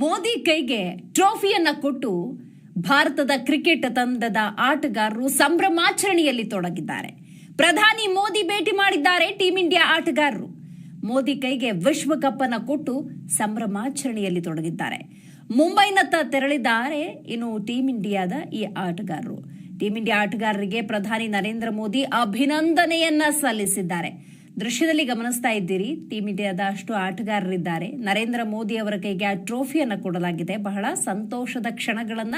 ಮೋದಿ ಕೈಗೆ ಟ್ರೋಫಿಯನ್ನ ಕೊಟ್ಟು ಭಾರತದ ಕ್ರಿಕೆಟ್ ತಂಡದ ಆಟಗಾರರು ಸಂಭ್ರಮಾಚರಣೆಯಲ್ಲಿ ತೊಡಗಿದ್ದಾರೆ. ಪ್ರಧಾನಿ ಮೋದಿ ಭೇಟಿ ಮಾಡಿದ್ದಾರೆ ಟೀಂ ಇಂಡಿಯಾ ಆಟಗಾರರು. ಮೋದಿ ಕೈಗೆ ವಿಶ್ವಕಪ್ ಅನ್ನ ಕೊಟ್ಟು ಸಂಭ್ರಮಾಚರಣೆಯಲ್ಲಿ ತೊಡಗಿದ್ದಾರೆ. ಮುಂಬೈನತ್ತ ತೆರಳಿದ್ದಾರೆ ಇನ್ನು ಟೀಂ ಇಂಡಿಯಾದ ಈ ಆಟಗಾರರು. ಟೀಂ ಇಂಡಿಯಾ ಆಟಗಾರರಿಗೆ ಪ್ರಧಾನಿ ನರೇಂದ್ರ ಮೋದಿ ಅಭಿನಂದನೆಯನ್ನ ಸಲ್ಲಿಸಿದ್ದಾರೆ. ದೃಶ್ಯದಲ್ಲಿ ಗಮನಿಸ್ತಾ ಇದ್ದೀರಿ ಟೀಮ್ ಇಂಡಿಯಾದ ಅಷ್ಟು ಆಟಗಾರರಿದ್ದಾರೆ. ನರೇಂದ್ರ ಮೋದಿ ಅವರ ಕೈಗೆ ಆ ಟ್ರೋಫಿಯನ್ನು ಕೊಡಲಾಗಿದೆ. ಬಹಳ ಸಂತೋಷದ ಕ್ಷಣಗಳನ್ನ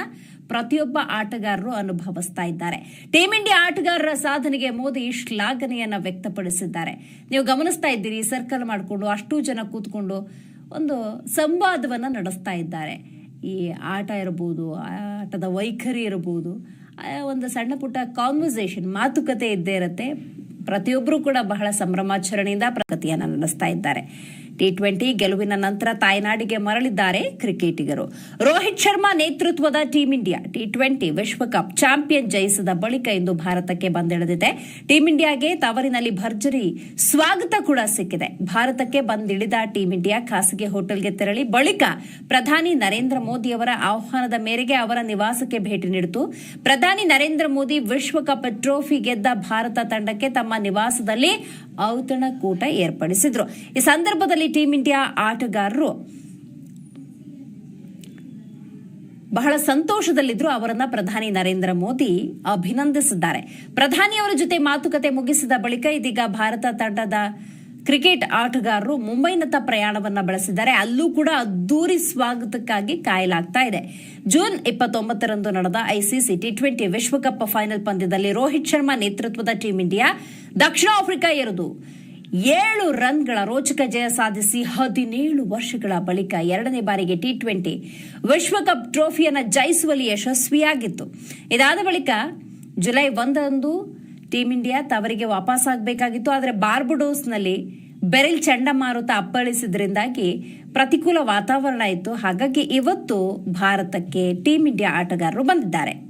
ಪ್ರತಿಯೊಬ್ಬ ಆಟಗಾರರು ಅನುಭವಿಸ್ತಾ ಇದ್ದಾರೆ. ಟೀಮ್ ಇಂಡಿಯಾ ಆಟಗಾರರ ಸಾಧನೆಗೆ ಮೋದಿ ಶ್ಲಾಘನೆಯನ್ನ ವ್ಯಕ್ತಪಡಿಸಿದ್ದಾರೆ. ನೀವು ಗಮನಿಸ್ತಾ ಇದ್ದೀರಿ ಸರ್ಕಲ್ ಮಾಡಿಕೊಂಡು ಅಷ್ಟು ಜನ ಕೂತ್ಕೊಂಡು ಒಂದು ಸಂವಾದವನ್ನ ನಡೆಸ್ತಾ ಇದ್ದಾರೆ. ಈ ಆಟ ಇರಬಹುದು ಆಟದ ವೈಖರಿ ಇರಬಹುದು ಒಂದು ಸಣ್ಣ ಪುಟ್ಟ ಕಾನ್ವರ್ಸೇಷನ್ ಮಾತುಕತೆ ಇದ್ದೇ ಇರುತ್ತೆ. ಪ್ರತಿಯೊಬ್ಬರು ಕೂಡ ಬಹಳ ಸಂಭ್ರಮಾಚರಣೆಯಿಂದ ಪ್ರಗತಿಯನ್ನು ನಡೆಸ್ತಾ ಇದ್ದಾರೆ. ಟಿ ಟ್ವೆಂಟಿ ಗೆಲುವಿನ ನಂತರ ತಾಯ್ನಾಡಿಗೆ ಮರಳಿದ್ದಾರೆ ಕ್ರಿಕೆಟಿಗರು. ರೋಹಿತ್ ಶರ್ಮಾ ನೇತೃತ್ವದ ಟೀಂ ಇಂಡಿಯಾ ಟಿ ಟ್ವೆಂಟಿ ವಿಶ್ವಕಪ್ ಚಾಂಪಿಯನ್ ಜಯಿಸಿದ ಬಳಿಕ ಇಂದು ಭಾರತಕ್ಕೆ ಬಂದಿಳಿದಿದೆ. ಟೀಂ ಇಂಡಿಯಾಗೆ ತವರಿನಲ್ಲಿ ಭರ್ಜರಿ ಸ್ವಾಗತ ಕೂಡ ಸಿಕ್ಕಿದೆ. ಭಾರತಕ್ಕೆ ಬಂದಿಳಿದ ಟೀಂ ಇಂಡಿಯಾ ಖಾಸಗಿ ಹೋಟೆಲ್ಗೆ ತೆರಳಿ ಬಳಿಕ ಪ್ರಧಾನಿ ನರೇಂದ್ರ ಮೋದಿ ಅವರ ಆಹ್ವಾನದ ಮೇರೆಗೆ ಅವರ ನಿವಾಸಕ್ಕೆ ಭೇಟಿ ನೀಡಿತು. ಪ್ರಧಾನಿ ನರೇಂದ್ರ ಮೋದಿ ವಿಶ್ವಕಪ್ ಟ್ರೋಫಿ ಗೆದ್ದ ಭಾರತ ತಂಡಕ್ಕೆ ತಮ್ಮ ನಿವಾಸದಲ್ಲಿ ಔತಣಕೂಟ ಏರ್ಪಡಿಸಿದ್ರು. ಈ ಸಂದರ್ಭದಲ್ಲಿ ಟೀಂ ಇಂಡಿಯಾ ಆಟಗಾರರು ಬಹಳ ಸಂತೋಷದಲ್ಲಿದ್ರು ಅವರನ್ನ ಪ್ರಧಾನಿ ನರೇಂದ್ರ ಮೋದಿ ಅಭಿನಂದಿಸಿದ್ದಾರೆ. ಪ್ರಧಾನಿಯವರ ಜೊತೆ ಮಾತುಕತೆ ಮುಗಿಸಿದ ಬಳಿಕ ಇದೀಗ ಭಾರತ ತಂಡದ ಕ್ರಿಕೆಟ್ ಆಟಗಾರರು ಮುಂಬೈನತ್ತ ಪ್ರಯಾಣವನ್ನ ಬೆಳೆಸಿದ್ದಾರೆ. ಅಲ್ಲೂ ಕೂಡ ಅದ್ದೂರಿ ಸ್ವಾಗತಕ್ಕಾಗಿ ಕಾಯಲಾಗ್ತಾ ಇದೆ. ಜೂನ್ ಇಪ್ಪತ್ತೊಂಬತ್ತರಂದು ನಡೆದ ಐಸಿಸಿ ಟಿ ಟ್ವೆಂಟಿ ವಿಶ್ವಕಪ್ ಫೈನಲ್ ಪಂದ್ಯದಲ್ಲಿ ರೋಹಿತ್ ಶರ್ಮಾ ನೇತೃತ್ವದ ಟೀಂ ಇಂಡಿಯಾ ದಕ್ಷಿಣ ಆಫ್ರಿಕಾ ಎರೆದು ಏಳು ರನ್ಗಳ ರೋಚಕ ಜಯ ಸಾಧಿಸಿ ಹದಿನೇಳು ವರ್ಷಗಳ ಬಳಿಕ ಎರಡನೇ ಬಾರಿಗೆ ಟಿ ಟ್ವೆಂಟಿ ವಿಶ್ವಕಪ್ ಟ್ರೋಫಿಯನ್ನು ಜಯಿಸುವಲ್ಲಿ ಯಶಸ್ವಿಯಾಗಿತ್ತು. ಇದಾದ ಬಳಿಕ ಜುಲೈ ಒಂದರಂದು ಟೀಂ ಇಂಡಿಯಾ ತವರಿಗೆ ವಾಪಸ್ಸಾಗಬೇಕಾಗಿತ್ತು ಆದರೆ ಬಾರ್ಬುಡೋಸ್ನಲ್ಲಿ ಬೆರಿಲ್ ಚಂಡಮಾರುತ ಅಪ್ಪಳಿಸಿದ್ರಿಂದಾಗಿ ಪ್ರತಿಕೂಲ ವಾತಾವರಣ ಇತ್ತು. ಹಾಗಾಗಿ ಇವತ್ತು ಭಾರತಕ್ಕೆ ಟೀಂ ಇಂಡಿಯಾ ಆಟಗಾರರು ಬಂದಿದ್ದಾರೆ.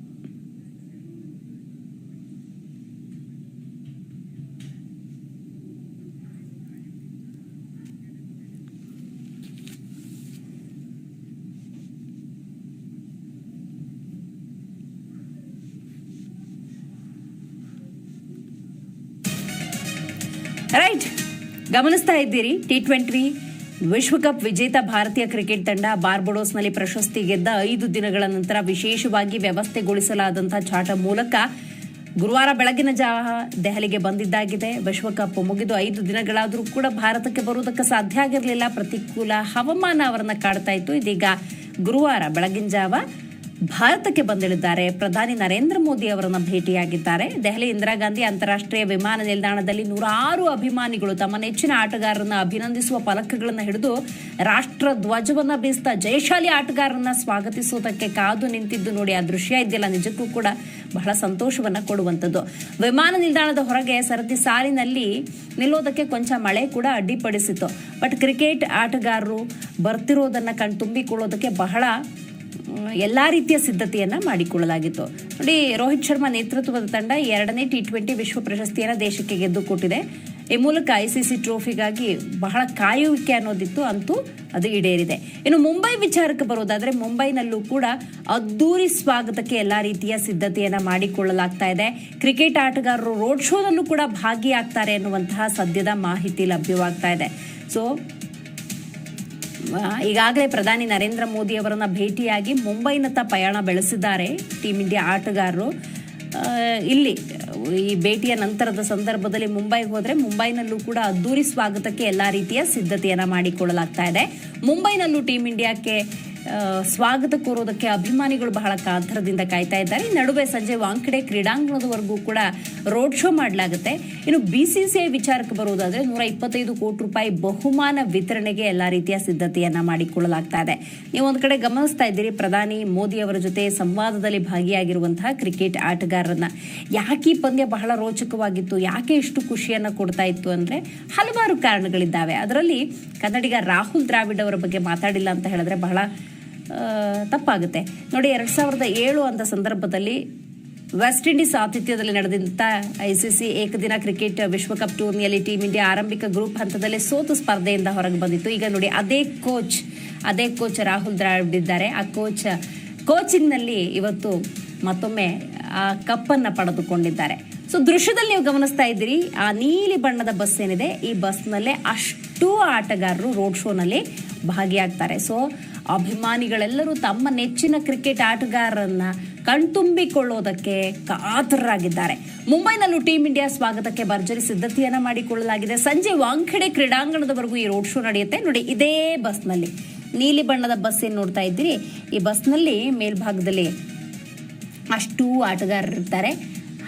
ರೈಟ್ ಗಮನಿಸ್ತಾ ಇದ್ದೀರಿ ಟಿ ಟ್ವೆಂಟಿ ವಿಶ್ವಕಪ್ ವಿಜೇತ ಭಾರತೀಯ ಕ್ರಿಕೆಟ್ ತಂಡ ಬಾರ್ಬಡೋಸ್ನಲ್ಲಿ ಪ್ರಶಸ್ತಿ ಗೆದ್ದ ಐದು ದಿನಗಳ ನಂತರ ವಿಶೇಷವಾಗಿ ವ್ಯವಸ್ಥೆಗೊಳಿಸಲಾದಂತಹ ಚಾಟ ಮೂಲಕ ಗುರುವಾರ ಬೆಳಗಿನ ಜಾವ ದೆಹಲಿಗೆ ಬಂದಿದ್ದಾಗಿದೆ. ವಿಶ್ವಕಪ್ ಮುಗಿದು ಐದು ದಿನಗಳಾದರೂ ಕೂಡ ಭಾರತಕ್ಕೆ ಬರುವುದಕ್ಕೆ ಸಾಧ್ಯ ಆಗಿರಲಿಲ್ಲ. ಪ್ರತಿಕೂಲ ಹವಾಮಾನ ಅವರನ್ನ ಕಾಡ್ತಾ ಇತ್ತು. ಇದೀಗ ಗುರುವಾರ ಬೆಳಗಿನ ಜಾವ ಭಾರತಕ್ಕೆ ಬಂದಿಳಿದ್ದಾರೆ. ಪ್ರಧಾನಿ ನರೇಂದ್ರ ಮೋದಿ ಅವರನ್ನ ಭೇಟಿಯಾಗಿದ್ದಾರೆ. ದೆಹಲಿ ಇಂದಿರಾ ಗಾಂಧಿ ಅಂತಾರಾಷ್ಟ್ರೀಯ ವಿಮಾನ ನಿಲ್ದಾಣದಲ್ಲಿ ನೂರಾರು ಅಭಿಮಾನಿಗಳು ತಮ್ಮ ನೆಚ್ಚಿನ ಆಟಗಾರರನ್ನ ಅಭಿನಂದಿಸುವ ಫಲಕಗಳನ್ನು ಹಿಡಿದು ರಾಷ್ಟ್ರ ಧ್ವಜವನ್ನ ಬೀಸ್ತಾ ಜಯಶಾಲಿ ಆಟಗಾರರನ್ನ ಸ್ವಾಗತಿಸುವುದಕ್ಕೆ ಕಾದು ನಿಂತಿದ್ದು ನೋಡಿ ಆ ದೃಶ್ಯ ಇದೆಯಲ್ಲ. ನಿಜಕ್ಕೂ ಕೂಡ ಬಹಳ ಸಂತೋಷವನ್ನ ಕೊಡುವಂಥದ್ದು. ವಿಮಾನ ನಿಲ್ದಾಣದ ಹೊರಗೆ ಸರತಿ ಸಾಲಿನಲ್ಲಿ ನಿಲ್ಲೋದಕ್ಕೆ ಕೊಂಚ ಮಳೆ ಕೂಡ ಅಡ್ಡಿಪಡಿಸಿತು ಬಟ್ ಕ್ರಿಕೆಟ್ ಆಟಗಾರರು ಬರ್ತಿರೋದನ್ನ ಕಣ್ತುಂಬಿಕೊಳ್ಳೋದಕ್ಕೆ ಬಹಳ ಎಲ್ಲಾ ರೀತಿಯ ಸಿದ್ಧತೆಯನ್ನ ಮಾಡಿಕೊಳ್ಳಲಾಗಿತ್ತು. ನೋಡಿ, ರೋಹಿತ್ ಶರ್ಮಾ ನೇತೃತ್ವದ ತಂಡ ಎರಡನೇ ಟಿ ಟ್ವೆಂಟಿ ವಿಶ್ವ ಪ್ರಶಸ್ತಿಯನ್ನ ದೇಶಕ್ಕೆ ಗೆದ್ದು ಕೊಟ್ಟಿದೆ. ಈ ಮೂಲಕ ಐಸಿಸಿ ಟ್ರೋಫಿಗಾಗಿ ಬಹಳ ಕಾಯುವಿಕೆ ಅನ್ನೋದಿತ್ತು, ಅಂತೂ ಅದು ಈಡೇರಿದೆ. ಇನ್ನು ಮುಂಬೈ ವಿಚಾರಕ್ಕೆ ಬರೋದಾದ್ರೆ, ಮುಂಬೈನಲ್ಲೂ ಕೂಡ ಅದ್ದೂರಿ ಸ್ವಾಗತಕ್ಕೆ ಎಲ್ಲಾ ರೀತಿಯ ಸಿದ್ಧತೆಯನ್ನ ಮಾಡಿಕೊಳ್ಳಲಾಗ್ತಾ ಇದೆ. ಕ್ರಿಕೆಟ್ ಆಟಗಾರರು ರೋಡ್ ಶೋದಲ್ಲೂ ಕೂಡ ಭಾಗಿಯಾಗ್ತಾರೆ ಎನ್ನುವಂತಹ ಸದ್ಯದ ಮಾಹಿತಿ ಲಭ್ಯವಾಗ್ತಾ ಇದೆ. ಸೊ ಈಗಾಗಲೇ ಪ್ರಧಾನಿ ನರೇಂದ್ರ ಮೋದಿ ಅವರನ್ನ ಭೇಟಿಯಾಗಿ ಮುಂಬೈನತ್ತ ಪಯಣ ಬೆಳೆಸಿದ್ದಾರೆ ಟೀಂ ಇಂಡಿಯಾ ಆಟಗಾರರು. ಇಲ್ಲಿ, ಈ ಭೇಟಿಯ ನಂತರದ ಸಂದರ್ಭದಲ್ಲಿ ಮುಂಬೈಗೆ ಹೋದರೆ ಮುಂಬೈನಲ್ಲೂ ಕೂಡ ಅದ್ದೂರಿ ಸ್ವಾಗತಕ್ಕೆ ಎಲ್ಲಾ ರೀತಿಯ ಸಿದ್ಧತೆಯನ್ನ ಮಾಡಿಕೊಳ್ಳಲಾಗ್ತಾ ಇದೆ. ಮುಂಬೈನಲ್ಲೂ ಟೀಮ್ ಇಂಡಿಯಾಕ್ಕೆ ಸ್ವಾಗತ ಕೋರೋದಕ್ಕೆ ಅಭಿಮಾನಿಗಳು ಬಹಳ ಕಾತರದಿಂದ ಕಾಯ್ತಾ ಇದ್ದಾರೆ. ನಡುವೆ ಸಂಜೆ ವಾಂಕಡೆ ಕ್ರೀಡಾಂಗಣದವರೆಗೂ ಕೂಡ ರೋಡ್ ಶೋ ಮಾಡಲಾಗುತ್ತೆ. ಇನ್ನು ಬಿಸಿಸಿಐ ವಿಚಾರಕ್ಕೆ ಬರುವುದಾದ್ರೆ ನೂರ ಇಪ್ಪತ್ತೈದು ಕೋಟಿ ರೂಪಾಯಿ ಬಹುಮಾನ ವಿತರಣೆಗೆ ಎಲ್ಲಾ ರೀತಿಯ ಸಿದ್ಧತೆಯನ್ನ ಮಾಡಿಕೊಳ್ಳಲಾಗ್ತಾ ಇದೆ. ನೀವು ಒಂದು ಕಡೆ ಗಮನಿಸ್ತಾ ಇದ್ದೀರಿ, ಪ್ರಧಾನಿ ಮೋದಿ ಅವರ ಜೊತೆ ಸಂವಾದದಲ್ಲಿ ಭಾಗಿಯಾಗಿರುವಂತಹ ಕ್ರಿಕೆಟ್ ಆಟಗಾರರನ್ನ. ಯಾಕೆ ಈ ಪಂದ್ಯ ಬಹಳ ರೋಚಕವಾಗಿತ್ತು, ಯಾಕೆ ಇಷ್ಟು ಖುಷಿಯನ್ನ ಕೊಡ್ತಾ ಇತ್ತು ಅಂದ್ರೆ ಹಲವಾರು ಕಾರಣಗಳಿದ್ದಾವೆ. ಅದರಲ್ಲಿ ಕನ್ನಡಿಗ ರಾಹುಲ್ ದ್ರಾವಿಡ್ ಅವರ ಬಗ್ಗೆ ಮಾತಾಡಿಲ್ಲ ಅಂತ ಹೇಳಿದ್ರೆ ಬಹಳ ತಪ್ಪಾಗುತ್ತೆ. ನೋಡಿ, ಎರಡ್ ಸಾವಿರದ ಏಳು ಅಂತ ಸಂದರ್ಭದಲ್ಲಿ ವೆಸ್ಟ್ ಇಂಡೀಸ್ ಆತಿಥ್ಯದಲ್ಲಿ ನಡೆದಂತ ಐಸಿಸಿ ಏಕದಿನ ಕ್ರಿಕೆಟ್ ವಿಶ್ವಕಪ್ ಟೂರ್ನಿಯಲ್ಲಿ ಟೀಮ್ ಇಂಡಿಯಾ ಆರಂಭಿಕ ಗ್ರೂಪ್ ಹಂತದಲ್ಲಿ ಸೋತು ಸ್ಪರ್ಧೆಯಿಂದ ಹೊರಗೆ ಬಂದಿತ್ತು. ಈಗ ನೋಡಿ, ಅದೇ ಕೋಚ್ ಅದೇ ಕೋಚ್ ರಾಹುಲ್ ದ್ರಾವಿಡ್ ಇದ್ದಾರೆ. ಆ ಕೋಚ್ ಕೋಚಿಂಗ್ನಲ್ಲಿ ಇವತ್ತು ಮತ್ತೊಮ್ಮೆ, ಆ ಕಪ್ಪನ್ನು ಪಡೆದುಕೊಂಡಿದ್ದಾರೆ. ಸೊ ದೃಶ್ಯದಲ್ಲಿ ನೀವು ಗಮನಿಸ್ತಾ ಇದ್ದೀರಿ, ಆ ನೀಲಿ ಬಣ್ಣದ ಬಸ್ ಏನಿದೆ, ಈ ಬಸ್ನಲ್ಲೇ ಅಷ್ಟು ಆಟಗಾರರು ರೋಡ್ ಶೋನಲ್ಲಿ ಭಾಗಿಯಾಗ್ತಾರೆ. ಸೊ ಅಭಿಮಾನಿಗಳೆಲ್ಲರೂ ತಮ್ಮ ನೆಚ್ಚಿನ ಕ್ರಿಕೆಟ್ ಆಟಗಾರರನ್ನ ಕಣ್ತುಂಬಿಕೊಳ್ಳೋದಕ್ಕೆ ಕಾತರರಾಗಿದ್ದಾರೆ. ಮುಂಬೈನಲ್ಲೂ ಟೀಂ ಇಂಡಿಯಾ ಸ್ವಾಗತಕ್ಕೆ ಭರ್ಜರಿ ಸಿದ್ಧತೆಯನ್ನ ಮಾಡಿಕೊಳ್ಳಲಾಗಿದೆ. ಸಂಜೆ ವಾಂಖೆಡೆ ಕ್ರೀಡಾಂಗಣದವರೆಗೂ ಈ ರೋಡ್ ಶೋ ನಡೆಯುತ್ತೆ. ನೋಡಿ, ಇದೇ ಬಸ್ನಲ್ಲಿ. ನೀಲಿ ಬಣ್ಣದ ಬಸ್ ಏನು ನೋಡ್ತಾ ಇದ್ದೀರಿ? ಈ ಬಸ್ನಲ್ಲಿ ಮೇಲ್ಭಾಗದಲ್ಲಿ ಅಷ್ಟು ಆಟಗಾರರಿರ್ತಾರೆ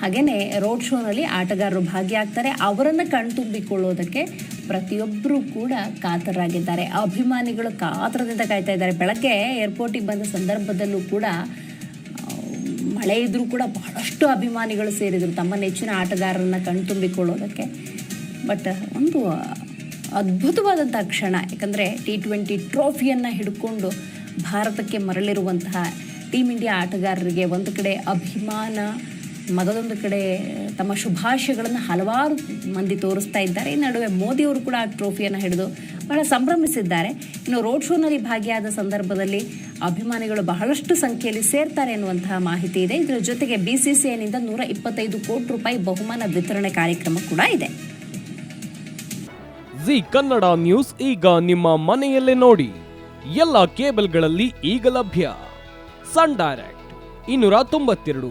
ಹಾಗೆಯೇ ರೋಡ್ ಶೋನಲ್ಲಿ ಆಟಗಾರರು ಭಾಗಿಯಾಗ್ತಾರೆ. ಅವರನ್ನು ಕಣ್ತುಂಬಿಕೊಳ್ಳೋದಕ್ಕೆ ಪ್ರತಿಯೊಬ್ಬರೂ ಕೂಡ ಕಾತರಾಗಿದ್ದಾರೆ ಅಭಿಮಾನಿಗಳು ಕಾತರದಿಂದ ಕಾಯ್ತಾ ಇದ್ದಾರೆ. ಬೆಳಗ್ಗೆ ಏರ್ಪೋರ್ಟಿಗೆ ಬಂದ ಸಂದರ್ಭದಲ್ಲೂ ಕೂಡ ಮಳೆ ಇದ್ದರೂ ಕೂಡ ಬಹಳಷ್ಟು ಅಭಿಮಾನಿಗಳು ಸೇರಿದರು. ತಮ್ಮ ನೆಚ್ಚಿನ ಆಟಗಾರರನ್ನ ಕಣ್ತುಂಬಿಕೊಳ್ಳೋದಕ್ಕೆ ಬಟ್ ಒಂದು ಅದ್ಭುತವಾದಂಥ ಕ್ಷಣ. ಯಾಕಂದರೆ ಟಿ ಟ್ವೆಂಟಿ ಟ್ರೋಫಿಯನ್ನು ಹಿಡ್ಕೊಂಡು ಭಾರತಕ್ಕೆ ಮರಳಿರುವಂತಹ ಟೀಮ್ ಇಂಡಿಯಾ ಆಟಗಾರರಿಗೆ ಒಂದು ಕಡೆ ಅಭಿಮಾನ ಮಗದೊಂದು ಕಡೆ, ತಮ್ಮ ಶುಭಾಶಯಗಳನ್ನು ಹಲವಾರು ಮಂದಿ ತೋರಿಸ್ತಾ ಇದ್ದಾರೆ. ಈ ನಡುವೆ ಮೋದಿಯವರು ಕೂಡ ಆ ಟ್ರೋಫಿಯನ್ನು ಹಿಡಿದು ಬಹಳ ಸಂಭ್ರಮಿಸಿದ್ದಾರೆ. ಇನ್ನು ರೋಡ್ ಶೋನಲ್ಲಿ ಭಾಗಿಯಾದ ಸಂದರ್ಭದಲ್ಲಿ ಅಭಿಮಾನಿಗಳು ಬಹಳಷ್ಟು ಸಂಖ್ಯೆಯಲ್ಲಿ ಸೇರ್ತಾರೆ ಎನ್ನುವಂತಹ ಮಾಹಿತಿ ಇದೆ. ಇದರ ಜೊತೆಗೆ ಬಿಸಿಸಿಐನಿಂದ ನೂರ ಇಪ್ಪತ್ತೈದು ಕೋಟಿ ರೂಪಾಯಿ ಬಹುಮಾನ ವಿತರಣೆ ಕಾರ್ಯಕ್ರಮ ಕೂಡ ಇದೆ. ಜಿ ಕನ್ನಡ ನ್ಯೂಸ್ ಈಗ ನಿಮ್ಮ ಮನೆಯಲ್ಲೇ ನೋಡಿ. ಎಲ್ಲ ಕೇಬಲ್ಗಳಲ್ಲಿ ಈಗ ಲಭ್ಯ. ಸನ್ ಡೈರೆಕ್ಟ್, ಇನ್ನೂರ ತೊಂಬತ್ತೆರಡು.